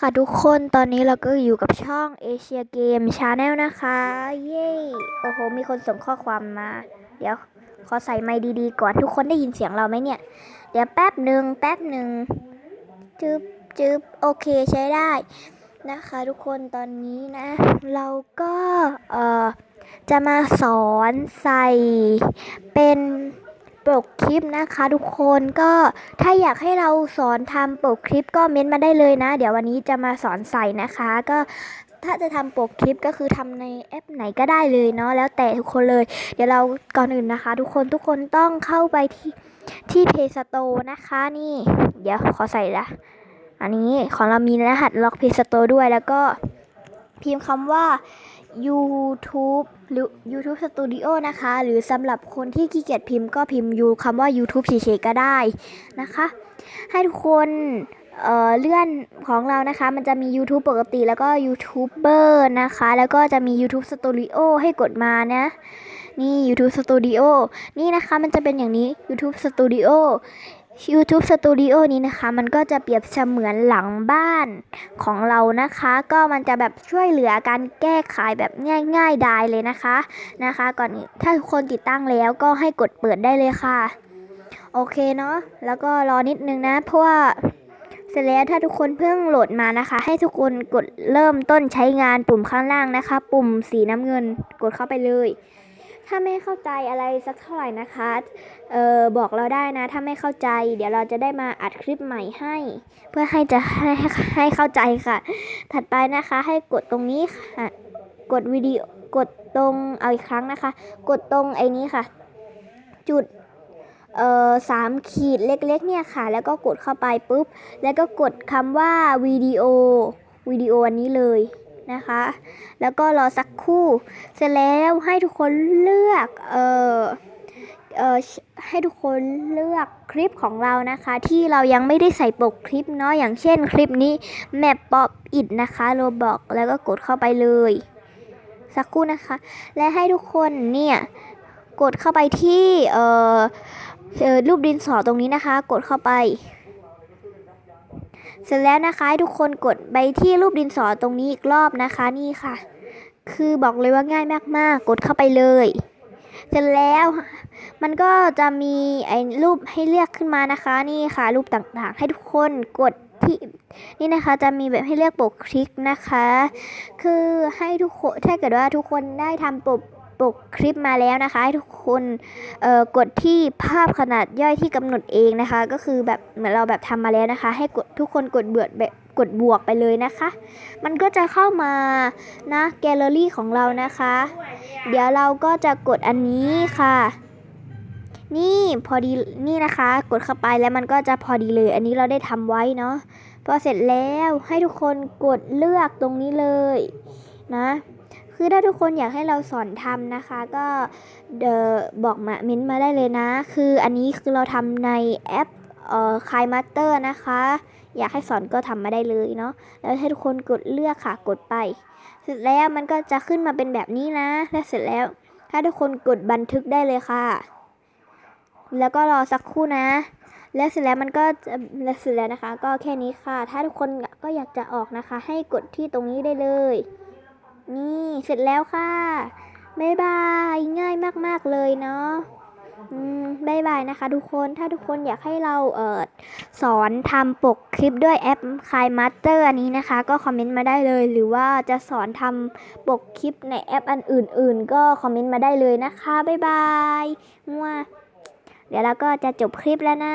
ค่ะทุกคนตอนนี้เราก็อยู่กับช่อง Asia Game Channel นะคะ เย้โอ้โห มีคนส่งข้อความมา เดี๋ยว ขอใส่ไมค์ดีๆ ก่อนทุกคนได้ยินเสียงเราไหมเนี่ย เดี๋ยวแป๊บหนึ่งแป๊บหนึ่งจึบจึบโอเคใช้ได้นะคะทุกคนตอนนี้นะ เราก็เอ่อจะมาสอนใส่เป็น ปกคลิปนะคะทุกคนก็ถ้าอยากให้เราสอนทำปกคลิปก็เม้นต์มาได้เลยนะ เดี๋ยววันนี้จะมาสอนใส่นะคะ ก็ถ้าจะทำปกคลิปก็คือทำในแอปไหนก็ได้เลยเนาะแล้วแต่ทุกคนเลย เดี๋ยวเราก่อนอื่นนะคะ ทุกคนทุกคนต้องเข้าไปที่ที่เพย์สโตนะคะนี่ เดี๋ยวขอใส่ละอันนี้ของเรามีรหัสล็อกเพย์สโตด้วยแล้วก็พิมพ์คำว่า YouTube หรือ YouTube Studio นะคะ หรือสำหรับคนที่ขี้เกียจพิมพ์ก็พิมพ์ยูคำว่า YouTube เฉยๆก็ได้นะคะ ให้ทุกคนเอ่อเลื่อนของเรานะคะ มันจะมี YouTube ปกติแล้วก็ YouTuber นะคะ แล้วก็จะมี YouTube Studio ให้กดมานะ นี่ YouTube Studio นี่นะคะมันจะเป็นอย่างนี้ YouTube Studio YouTube Studio นี้นะคะ มันก็จะเปรียบเสมือนหลังบ้านของเรานะคะ ก็มันจะแบบช่วยเหลือการแก้ไขแบบง่ายๆได้เลยนะคะนะคะ ก่อนอื่นถ้าทุกคนติดตั้งแล้วก็ให้กดเปิดได้เลยค่ะ โอเคเนาะแล้วก็รอนิดนึงนะ เพราะว่าเสร็จแล้วถ้าทุกคนเพิ่งโหลดมานะคะ ให้ทุกคนกดเริ่มต้นใช้งานปุ่มข้างล่างนะคะ ปุ่มสีน้ำเงินกดเข้าไปเลย ถ้าไม่เข้าใจอะไรสักเท่าไหร่นะคะเออบอกเราได้นะ ถ้าไม่เข้าใจ เดี๋ยวเราจะได้มาอัดคลิปใหม่ให้ เพื่อให้จะให้ให้ให้เข้าใจค่ะ ถัดไปนะคะให้กดตรงนี้ค่ะ กดวิดีโอกดตรงเอาอีกครั้งนะคะ กดตรงไอ้นี้ค่ะ จุดเอ่อสามขีดเล็กๆเนี่ยค่ะ แล้วก็กดเข้าไปปุ๊บ แล้วก็กดคำว่าวิดีโอวิดีโออันนี้เลย นะคะ แล้วก็รอสักครู่ เสร็จแล้วให้ทุกคนเลือก เอ่อเออให้ทุกคนเลือกคลิปของเรานะคะ ที่เรายังไม่ได้ใส่ปกคลิปเนาะอย่างเช่นคลิปนี้แมปป๊อปอิดนะคะโรบอกแล้วก็กดเข้าไปเลย สักครู่นะคะ และให้ทุกคนเนี่ยกดเข้าไปที่เออรูปดินสอตรงนี้นะคะ กดเข้าไป เสร็จแล้วนะคะให้ทุกคนกดไปที่รูปดินสอตรงนี้อีกรอบนะคะนี่ค่ะ คือบอกเลยว่าง่ายมากๆ กดเข้าไปเลยเสร็จแล้วมันก็จะมีไอ้รูปให้เลือกขึ้นมานะคะนี่ค่ะ รูปต่างๆ ให้ทุกคนกดที่นี่นะคะจะมีแบบให้เลือกปกคลิกนะคะ คือให้ทุกคนถ้าเกิดว่าทุกคนได้ทำปก ปกคลิปมาแล้วนะคะ ให้ทุกคนกดที่ภาพขนาดย่อยที่กำหนดเองนะคะ ก็คือแบบเหมือนเราแบบทำมาแล้วนะคะ ให้กดทุกคนกดเบื่อแบบกดบวกไปเลยนะคะ มันก็จะเข้ามานะแกลเลอรี่ของเรานะคะ เดี๋ยวเราก็จะกดอันนี้ค่ะ นี่พอดีนี่นะคะ กดเข้าไปแล้วมันก็จะพอดีเลย อันนี้เราได้ทำไว้เนาะพอเสร็จแล้วให้ทุกคนกดเลือกตรงนี้เลยนะ คือถ้าทุกคนอยากให้เราสอนทำนะคะ ก็เดอบอกมาเม้นต์มาได้เลยนะ คืออันนี้คือเราทำในแอปเอ่อคายมาสเตอร์นะคะ อยากให้สอนก็ทำมาได้เลยเนาะแล้วให้ทุกคนกดเลือกค่ะกดไป เสร็จแล้วมันก็จะขึ้นมาเป็นแบบนี้นะ และเสร็จแล้ว ถ้าทุกคนกดบันทึกได้เลยค่ะ แล้วก็รอสักครู่นะแล้วเสร็จแล้วมันก็จะแล้วเสร็จแล้วนะคะ ก็แค่นี้ค่ะ ถ้าทุกคนก็อยากจะออกนะคะ ให้กดที่ตรงนี้ได้เลย นี่เสร็จแล้วค่ะบายบายง่ายมาก ๆ เลยเนาะบ๊ายบายนะคะ ทุกคนถ้าทุกคนอยากให้เราเออสอนทำปกคลิปด้วยแอปคายมาสเตอร์อันนี้นะคะ ก็คอมเมนต์มาได้เลย หรือว่าจะสอนทำปกคลิปในแอปอันอื่น ๆ ก็คอมเมนต์มาได้เลยนะคะบ๊ายบายมั่วเดี๋ยวเราก็จะจบคลิปแล้วนะ